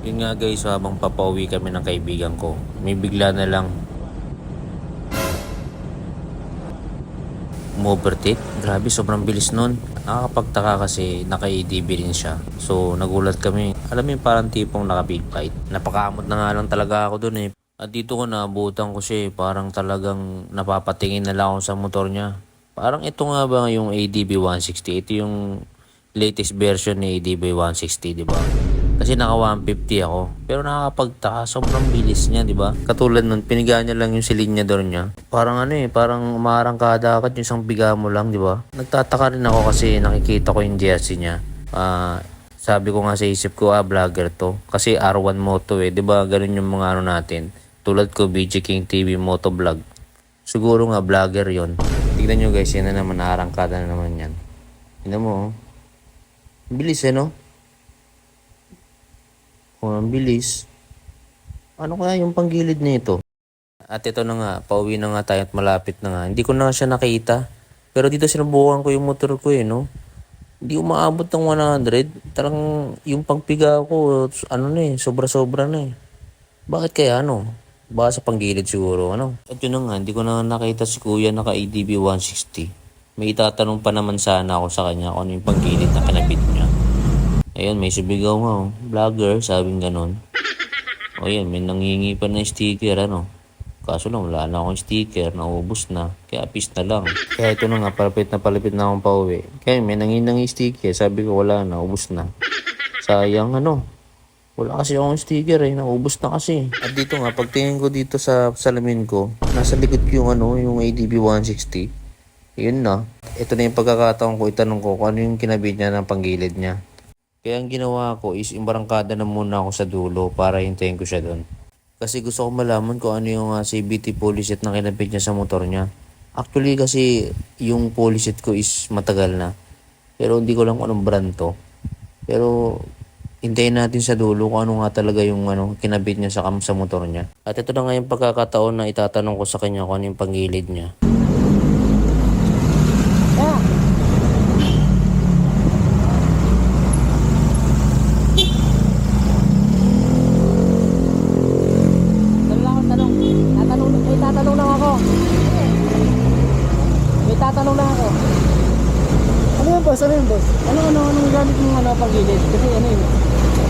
Yun nga guys, habang papauwi kami ng kaibigan ko, may bigla na lang umovertake. Grabe, sobrang bilis nun. Nakakapagtaka kasi naka-ADB rin siya. So, nagulat kami. Alam mo yung parang tipong naka-big fight. Napakamot na nga lang talaga ako dun eh. At dito ko naabutan ko siya eh. Parang talagang napapatingin na lang ako sa motor niya. Parang ito nga ba yung ADB 160? Ito yung latest version ni ADB 160, di ba? Kasi naka 150 ako. Pero nakakapagtaka, sobrang bilis niya, di ba? Katulad nun, piniga niya lang yung silinyador niya. Parang ano eh, parang umarangkada agad yung isang biga mo lang, di ba? Nagtataka rin ako kasi nakikita ko yung jersey niya. Ah, sabi ko nga sa isip ko, ah, vlogger to. Kasi R1 Moto eh, di ba? Ganun yung mga ano natin. Tulad ko, BG King TV Moto Vlog. Siguro nga, vlogger yon. Tignan nyo guys, yan na naman, naarangkada na naman yan. Tignan mo, oh. Bilis eh, no? Oh, ang bilis. Ano kaya yung panggilid nito? At ito na nga, pauwi na nga tayo at malapit na nga. Hindi ko na siya nakita. Pero dito sinubukan ko yung motor ko eh, no? Hindi umaabot ng 100. Tarang yung pagpiga ko, ano na eh, sobra-sobra na eh. Bakit kaya ano? Baka sa panggilid siguro, ano? At yun na nga, hindi ko na nakita si kuya naka ADB 160. May itatanong pa naman sana ako sa kanya kung ano yung panggilid na kinabit niya. Ayun, may subigaw nga oh. Vlogger, sabing ganon. O yan, may nangingi pa ng sticker, ano. Kaso lang, wala na akong sticker, naubos na. Kaya pis na lang. Kaya ito na nga, palapit na palapit na akong pauwi. Kaya may nangingi sticker, sabi ko wala na, ubos na. Sayang ano, wala kasi akong sticker eh, naubos na kasi. At dito nga, pagtingin ko dito sa salamin ko, nasa likod ko yung ano, yung ADB 160. Yun na. Ito na yung pagkakataon ko, itanong ko kung ano yung kinabit niya ng panggilid niya. Kaya ang ginawa ko is imbarangkada na muna ako sa dulo para hintayin ko siya doon. Kasi gusto ko malaman kung ano yung uh, CBT policy na kinabit niya sa motor niya. Actually kasi yung policy ko is matagal na. Pero hindi ko lang kung anong brand to. Pero hintayin natin sa dulo kung ano nga talaga yung ano, kinabit niya sa, sa motor niya. At ito na nga yung pagkakataon na itatanong ko sa kanya kung ano yung panggilid niya. Tanong lang ako, tanong. Tatanong, may tatanong lang ako. May tatanong lang ako. Ano yan boss? Ano yan boss? Ano, ano, anong gamit mong ano, panggilid? Kasi ano yun,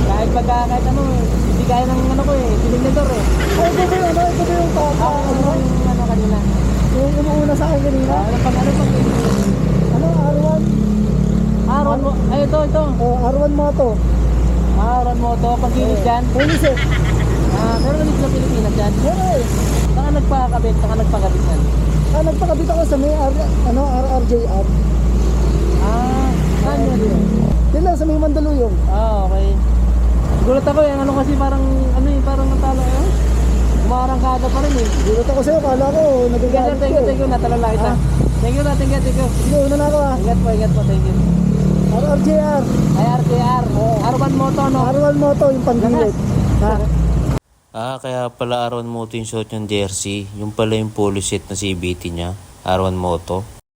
kahit pagka, kahit ano, hindi kaya ng ano ko eh, silinador eh. Ay, ito ba yun? Ano? Ito ba yung papa? Ako, ano, Ano? yung ano kanina. Yung umuuna sa akin kanina? Ah, ano pang, ano panggilid? Ano? R1? Ah, Ron mo, ay ito, ito. Oh, R1 Moto. Ah, Ron mo to, panggilid dyan. Police. Ah, meron na dito sa Pilipinas dyan. Meron eh. Saan ka nagpakabit, yan? Ah, nagpakabit ako sa may R, ano, RRJR. Ah, saan yun? Yun lang, sa may Mandaluyong. Ah, okay. Gulat ako eh, ano kasi parang, ano eh, parang natalo eh. Umarangkada pa rin eh. Gulat ako sa'yo, kala ko, Thank you, nagagalit thank ko. you, thank you, natalala kita. Thank you na, thank you, thank you. Sige, una na ako ah. Ingat po, ingat po, thank you. RRJR. Ay, RTR, R1 Moto, no? R1 Moto, yung panggilid. Ha? Ah, kaya pala R1 Moto yung suot yung jersey. Yung pala yung polo set na CBT niya. R1 Moto.